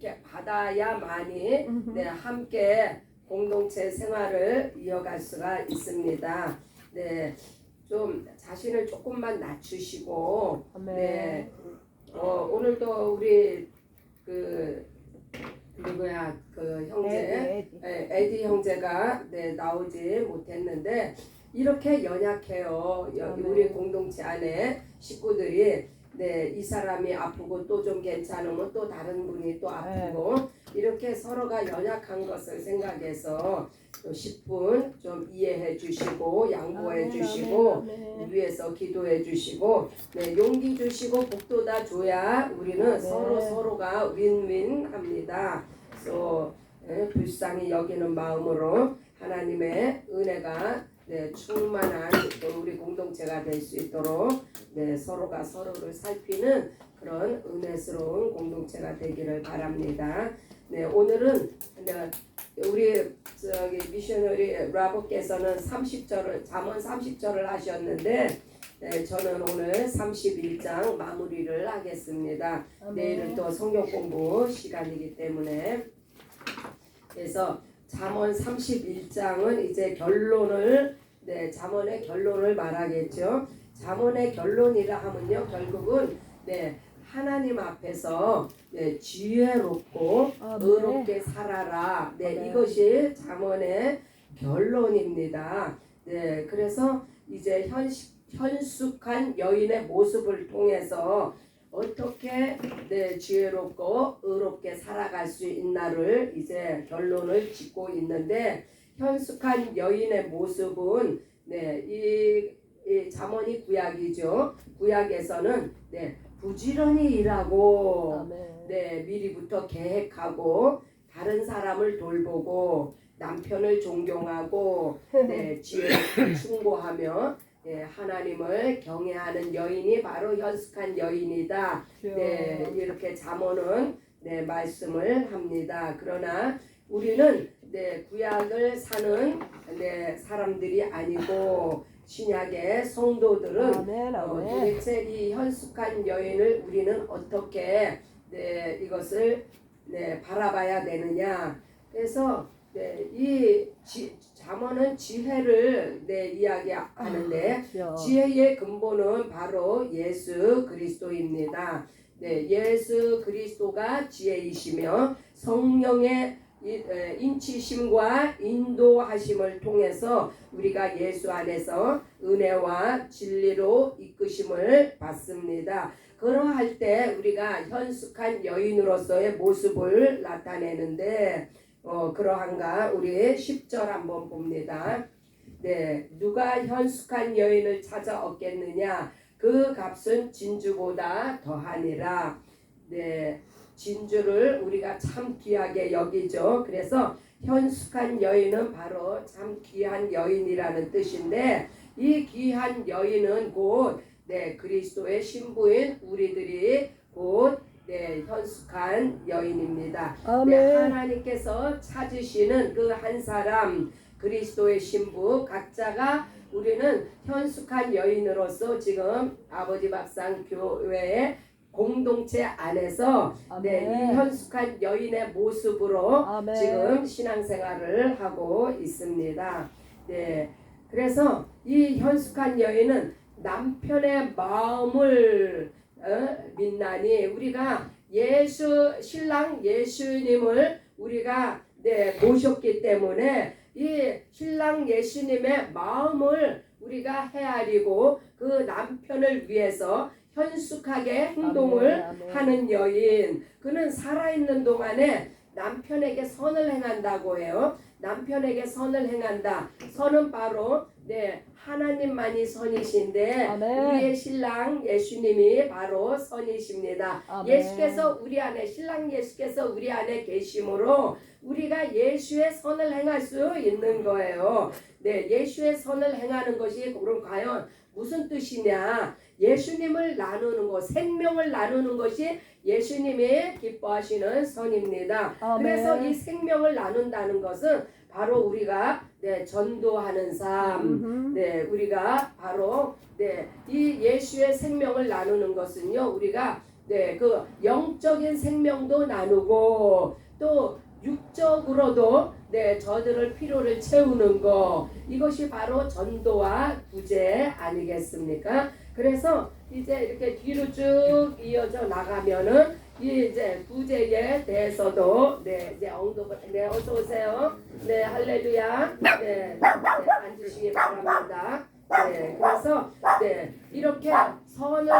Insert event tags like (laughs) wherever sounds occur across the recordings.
이렇게 받아야만이 네, 함께 공동체 생활을 이어갈 수가 있습니다. 네, 좀 자신을 조금만 낮추시고. 네, 어, 오늘도 우리 그 누구야 그 형제 에디, 에디. 네, 에디 형제가 네, 나오지 못했는데 이렇게 연약해요. 여- 아멘. 우리 공동체 안에 식구들이 네, 이 사람이 아프고 또 좀 괜찮으면 또 다른 분이 또 아프고 이렇게 서로가 연약한 것을 생각해서 또 10분 좀 이해해 주시고 양보해 아멘, 주시고 아멘, 아멘. 위해서 기도해 주시고 네, 용기 주시고 복도다 줘야 우리는 네. 서로 서로가 윈윈합니다. 그래서 네, 불쌍히 여기는 마음으로 하나님의 은혜가 네, 충만한 또 우리 공동체가 될 수 있도록 네, 서로가 서로를 살피는 그런 은혜스러운 공동체가 되기를 바랍니다. 네, 오늘은 네, 우리 저기 미셔너리 라버께서는 30절을 잠언 30절을 하셨는데 네, 저는 오늘 31장 마무리를 하겠습니다. 아멘. 내일은 또 성경 공부 시간이기 때문에 그래서 잠언 31장은 이제 결론을 네, 잠언의 결론을 말하겠죠. 잠언의 결론이라 하면요. 결국은 네, 하나님 앞에서 네, 지혜롭고 아멘. 의롭게 살아라. 네, 아멘. 이것이 잠언의 결론입니다. 네, 그래서 이제 현 현숙한 여인의 모습을 통해서 어떻게 네, 지혜롭고 의롭게 살아갈 수 있나를 이제 결론을 짓고 있는데 현숙한 여인의 모습은 네, 이, 이 잠언이 구약이죠. 구약에서는 네, 부지런히 일하고. 네, 미리부터 계획하고 다른 사람을 돌보고 남편을 존경하고 네, (laughs) 지혜를 충고하며 네, 하나님을 경외하는 여인이 바로 현숙한 여인이다. 네, 이렇게 잠언은 네, 말씀을 합니다. 그러나 우리는 네, 구약을 사는 네, 사람들이 아니고 신약의 성도들은 아멘. 어, 아멘. 도대체 이 현숙한 여인을 우리는 어떻게 네, 이것을 네, 바라봐야 되느냐. 그래서 네, 이 지, 잠언은 지혜를 네, 이야기하는데 그렇죠. 지혜의 근본은 바로 예수 그리스도입니다. 네, 예수 그리스도가 지혜이시며 성령의 인치심과 인도하심을 통해서 우리가 예수 안에서 은혜와 진리로 이끄심을 받습니다. 그러할 때 우리가 현숙한 여인으로서의 모습을 나타내는데 어, 그러한가 우리 10절 한번 봅니다. 네, 누가 현숙한 여인을 찾아 얻겠느냐? 그 값은 진주보다 더하니라. 네, 진주를 우리가 참 귀하게 여기죠. 그래서 현숙한 여인은 바로 참 귀한 여인이라는 뜻인데 이 귀한 여인은 곧 네, 그리스도의 신부인 우리들이 곧 네, 현숙한 여인입니다. 네, 아멘. 하나님께서 찾으시는 그 한 사람 그리스도의 신부 각자가 우리는 현숙한 여인으로서 지금 아버지 밥상 교회의 공동체 안에서 네, 이. 현숙한 여인의 모습으로 아멘. 지금 신앙생활을 하고 있습니다. 네, 그래서 이 현숙한 여인은 남편의 마음을 어, 믿나니 우리가 예수 신랑 예수님을 우리가 네, 모셨기 때문에 이 신랑 예수님의 마음을 우리가 헤아리고 그 남편을 위해서 현숙하게 행동을 아멘, 아멘. 하는 여인 그는 살아있는 동안에 남편에게 선을 행한다고 해요. 남편에게 선을 행한다. 선은 바로 네 하나님만이 선이신데 아멘. 우리의 신랑 예수님이 바로 선이십니다. 아멘. 예수께서 우리 안에 신랑 예수께서 우리 안에 계심으로 우리가 예수의 선을 행할 수 있는 거예요. 네, 예수의 선을 행하는 것이 그럼 과연 무슨 뜻이냐? 예수님을 나누는 것, 생명을 나누는 것이 예수님이 기뻐하시는 선입니다. 아멘. 그래서 이 생명을 나눈다는 것은 바로 우리가 네, 전도하는 삶. 네, 우리가 바로 네, 이 예수의 생명을 나누는 것은요, 우리가 네, 그 영적인 생명도 나누고 또 육적으로도 네, 저들을 필요를 채우는 거. 이것이 바로 전도와 구제 아니겠습니까? 그래서 이제 이렇게 뒤로 쭉 이어져 나가면은 이 이제 구제에 대해서도 네 이제 언급을 네 어서 오세요. 네 할렐루야. 네, 네 앉으시기 바랍니다. 네 그래서 네 이렇게 선을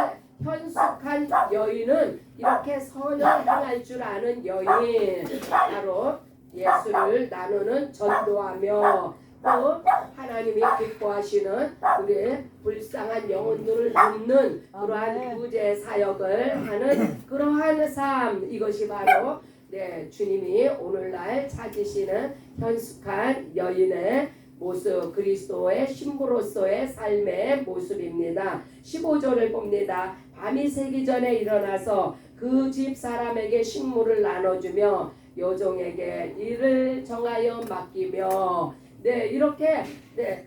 현숙한 여인은 이렇게 선을 행할 줄 아는 여인 바로 예수를 나누는 전도하며 또 하나님이 기뻐하시는 우리 불쌍한 영혼들을 돕는 그러한 아멘. 구제 사역을 하는 그러한 삶 이것이 바로 네 주님이 오늘날 찾으시는 현숙한 여인의 모습 그리스도의 신부로서의 삶의 모습입니다. 15절을 봅니다. 밤이 새기 전에 일어나서 그 집 사람에게 식물을 나눠주며 요종에게 일을 정하여 맡기며 네 이렇게 네,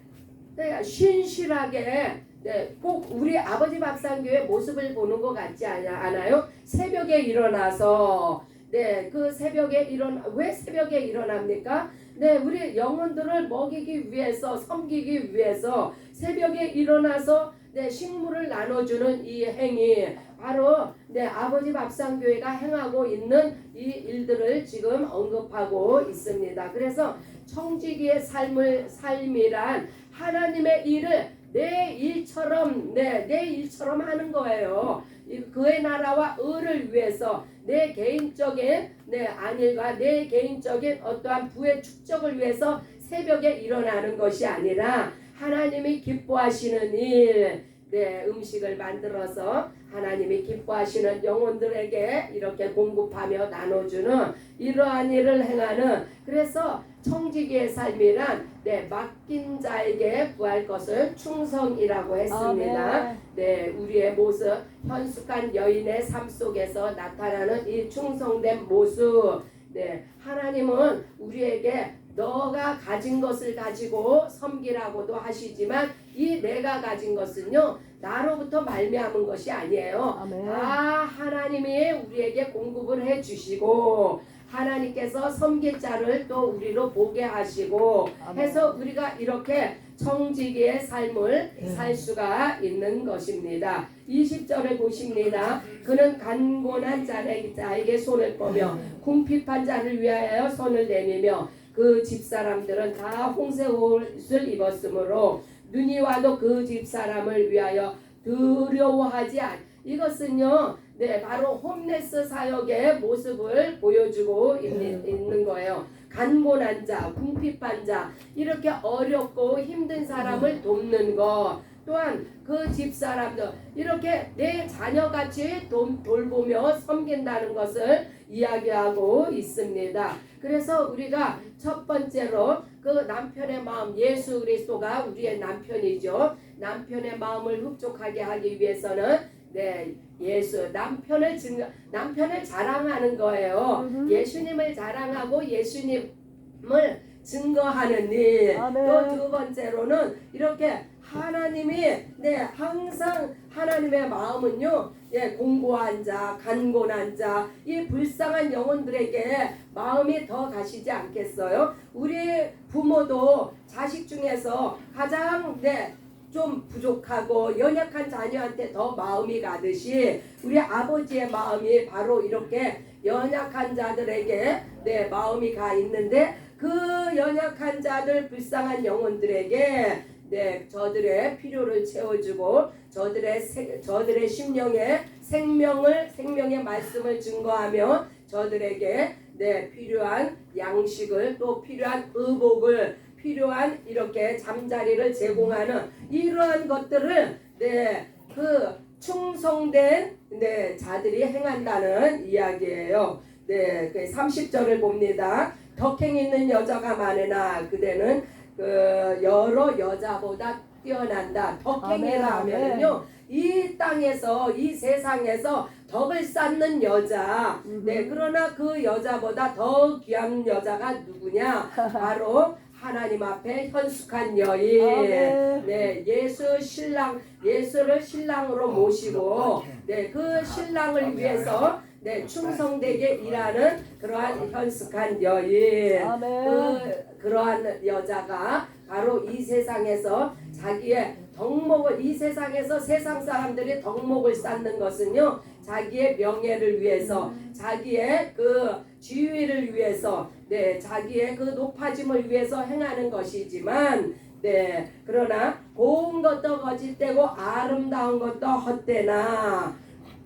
네 신실하게 네, 꼭 우리 아버지 밥상교회 모습을 보는 것 같지 않아- 않아요? 새벽에 일어나서 네, 그 새벽에 일어나 왜 새벽에 일어납니까? 네, 우리 영혼들을 먹이기 위해서 섬기기 위해서 새벽에 일어나서 네, 식물을 나눠주는 이 행위 바로 네, 아버지 밥상교회가 행하고 있는 이 일들을 지금 언급하고 있습니다. 그래서 청지기의 삶을 삶이란 하나님의 일을 내 일처럼 네, 내 일처럼 하는 거예요. 이 그의 나라와 의를 위해서 내 개인적인 내 안일과 내 개인적인 어떠한 부의 축적을 위해서 새벽에 일어나는 것이 아니라 하나님이 기뻐하시는 일, 네, 음식을 만들어서 하나님이 기뻐하시는 영혼들에게 이렇게 공급하며 나눠주는 이러한 일을 행하는 그래서 청지기의 삶이란 네, 맡긴 자에게 구할 것을 충성이라고 했습니다. 아멘. 네, 우리의 모습, 현숙한 여인의 삶 속에서 나타나는 이 충성된 모습. 네, 하나님은 우리에게 너가 가진 것을 가지고 섬기라고도 하시지만 이 내가 가진 것은요 나로부터 말미암은 것이 아니에요. 아멘. 아 하나님이 우리에게 공급을 해 주시고 하나님께서 섬길 자를 또 우리로 보게 하시고. 해서 우리가 이렇게 청지기의 삶을 살 수가 있는 것입니다. 20절을 보십니다. 그는 간곤한 자에게 자에게 손을 뻗며 궁핍한 자를 위하여 손을 내밀며 그 집사람들은 다 홍색 옷을 입었으므로 눈이 와도 그 집사람을 위하여 두려워하지 않. 이것은요, 네 바로 홈레스 사역의 모습을 보여주고 있는, 있는 거예요. 간곤한 자, 궁핍한 자, 이렇게 어렵고 힘든 사람을 돕는 것. 또한 그 집사람들 이렇게 내 자녀같이 돈- 돌보며 섬긴다는 것을 이야기하고 있습니다. 그래서 우리가 첫 번째로 그 남편의 마음 예수 그리스도가 우리의 남편이죠. 남편의 마음을 흡족하게 하기 위해서는 네 예수 남편을 증 남편을 자랑하는 거예요. 음흠. 예수님을 자랑하고 예수님을 증거하는 일. 아멘. 또두 번째로는 이렇게 하나님이 네 항상 하나님의 마음은요 예 공고한 자 간곤한 자 이 불쌍한 영혼들에게 마음이 더 가시지 않겠어요? 우리 부모도 자식 중에서 가장 네 좀 부족하고 연약한 자녀한테 더 마음이 가듯이 우리 아버지의 마음이 바로 이렇게 연약한 자들에게 내 마음이 가 있는데 그 연약한 자들 불쌍한 영혼들에게 네 저들의 필요를 채워주고 저들의 세, 저들의 심령의 생명을 생명의 말씀을 증거하며 저들에게 네 필요한 양식을 또 필요한 의복을 필요한 이렇게 잠자리를 제공하는 이러한 것들을 네 그 충성된 네 자들이 행한다는 이야기예요. 네, 그 30절을 봅니다. 덕행 있는 여자가 많으나 그대는 그 여러 여자보다 뛰어난다. 덕행이라 아멘, 하면은요. 이 땅에서 이 세상에서 덕을 쌓는 여자. 네, 그러나 그 여자보다 더 귀한 여자가 누구냐? (laughs) 바로 하나님 앞에 현숙한 여인. 아멘. 네 예수 신랑 예수를 신랑으로 모시고 네 그 신랑을 위해서 네 충성되게 일하는 그러한 현숙한 여인. 아멘. 그 그러한 여자가 바로 이 세상에서 자기의 덕목을 이 세상에서 세상 사람들이 덕목을 쌓는 것은요 자기의 명예를 위해서 자기의 그 지위를 위해서 네 자기의 그 높아짐을 위해서 행하는 것이지만 네 그러나 고운 것도 거짓되고 아름다운 것도 헛되나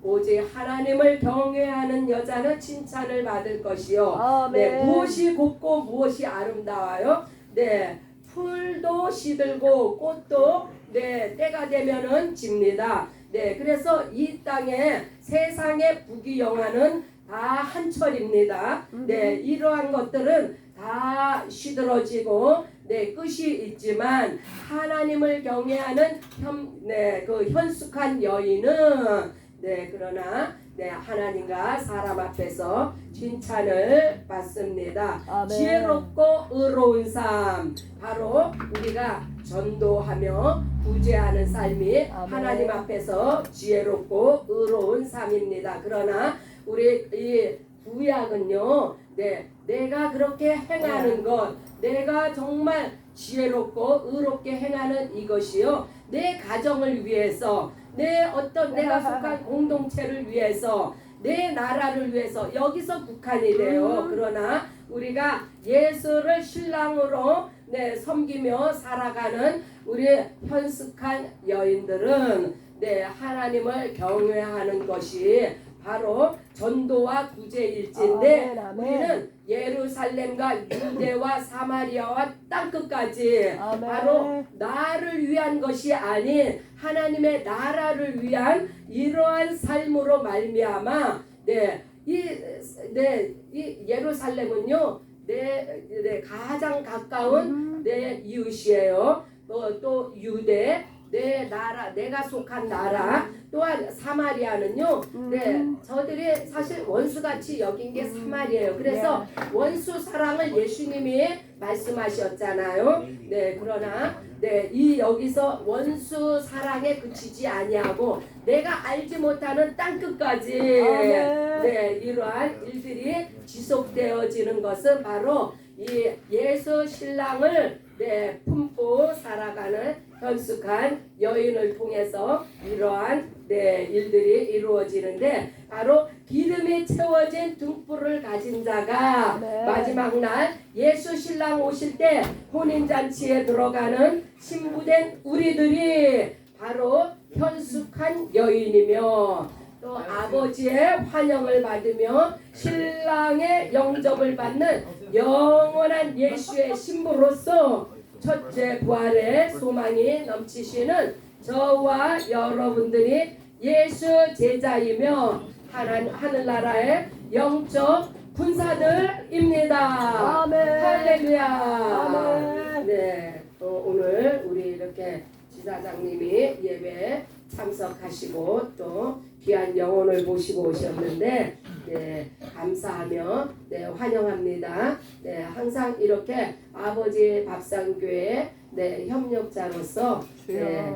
오직 하나님을 경외하는 여자는 칭찬을 받을 것이요. 네, 무엇이 곱고 무엇이 아름다워요? 네, 풀도 시들고 꽃도 네 때가 되면은 집니다. 네, 그래서 이 땅에 세상의 부귀영화는 다 한철입니다. 네, 이러한 것들은 다 시들어지고 네 끝이 있지만 하나님을 경외하는 현, 네, 그 현숙한 여인은 네 그러나 네 하나님과 사람 앞에서 칭찬을 받습니다. 아멘. 지혜롭고 의로운 삶 바로 우리가 전도하며 구제하는 삶이 아멘. 하나님 앞에서 지혜롭고 의로운 삶입니다. 그러나 우리 이 구약은요, 네 내가 그렇게 행하는 것, 내가 정말 지혜롭고 의롭게 행하는 이것이요, 내 가정을 위해서, 내 어떤 내가 속한 공동체를 위해서, 내 나라를 위해서 여기서 국한이 돼요. 음. 그러나 우리가 예수를 신랑으로 네, 섬기며 살아가는 우리 현숙한 여인들은 네, 하나님을 경외하는 것이 바로 전도와 구제일지인데 아멘, 아멘. 우리는 예루살렘과 유대와 사마리아와 땅끝까지 아멘. 바로 나를 위한 것이 아닌 하나님의 나라를 위한 이러한 삶으로 말미암아 네, 네이네 이 예루살렘은요 내, 내 가장 가까운 음. 내 이웃이에요. 또, 또 유대 내 나라 내가 속한 나라 또한 사마리아는요. 네 음. 저들이 사실 원수같이 여긴 게 사마리아예요. 그래서 원수 사랑을 예수님이 말씀하셨잖아요. 네 그러나 네 이 여기서 원수 사랑에 그치지 아니하고 내가 알지 못하는 땅 끝까지 아멘. 네 이러한 일들이 지속되어지는 것은 바로 이 예수 신랑을 네 품고 살아가는 현숙한 여인을 통해서 이러한 네 일들이 이루어지는데 바로 기름이 채워진 등불을 가진 자가 네. 마지막 날 예수 신랑 오실 때 혼인 잔치에 들어가는 신부된 우리들이 바로 현숙한 여인이며 또 아버지의 환영을 받으며 신랑의 영접을 받는 영원한 예수의 신부로서 첫째 부활의 소망이 넘치시는 저와 여러분들이 예수 제자이며 하나, 하늘나라의 영적 군사들입니다. 아멘. 할렐루야. 아멘. 네, 또 오늘 우리 이렇게 지사장님이 예배 참석하시고 또 귀한 영혼을 모시고 오셨는데 네, 감사하며 네, 환영합니다. 네, 항상 이렇게 아버지 밥상교회 네, 협력자로서 네.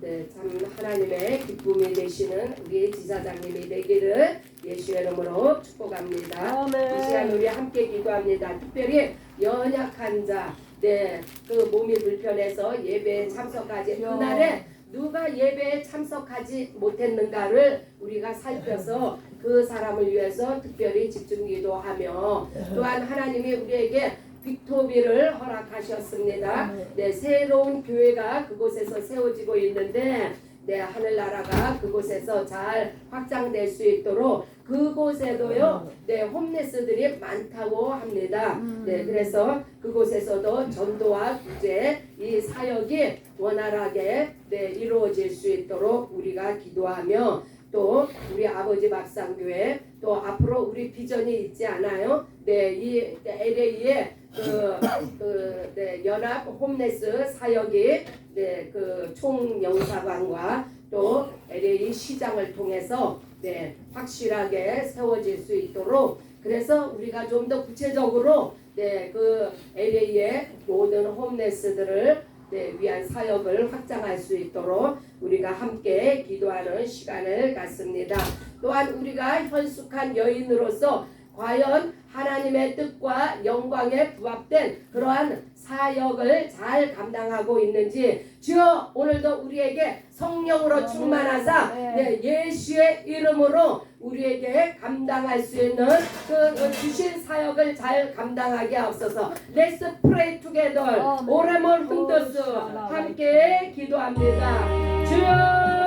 네, 참 하나님의 기쁨이 되시는 우리 지사장님이 되기를 예수의 이름으로 축복합니다. 아멘. 이 시간 우리 함께 기도합니다. 특별히 연약한 자, 네, 그 몸이 불편해서 예배에 참석하지. 그날에 누가 예배에 참석하지 못했는가를 우리가 살펴서 그 사람을 위해서 특별히 집중 기도하며 또한 하나님이 우리에게 빅토비를 허락하셨습니다. 네, 새로운 교회가 그곳에서 세워지고 있는데 네, 하늘나라가 그곳에서 잘 확장될 수 있도록 그곳에도요, 네, 홈레스들이 많다고 합니다. 네, 그래서 그곳에서도 전도와 구제 이 사역이 원활하게 네, 이루어질 수 있도록 우리가 기도하며 또 우리 아버지 박상교회 또 앞으로 우리 비전이 있지 않아요? 네, 이 LA에 그, 그 네, 연합 홈레스 사역이 네, 그 총영사관과 또 LA 시장을 통해서 네, 확실하게 세워질 수 있도록 그래서 우리가 좀 더 구체적으로 네, 그 LA의 모든 홈레스들을 네, 위한 사역을 확장할 수 있도록 우리가 함께 기도하는 시간을 갖습니다. 또한 우리가 현숙한 여인으로서 과연 하나님의 뜻과 영광에 부합된 그러한 사역을 잘 감당하고 있는지 주여 오늘도 우리에게 성령으로 충만하사 네, 예수의 이름으로 우리에게 감당할 수 있는 그 주신 사역을 잘 감당하게 하옵소서. Let's pray together. 오래몰 흔들수 함께 기도합니다. 주여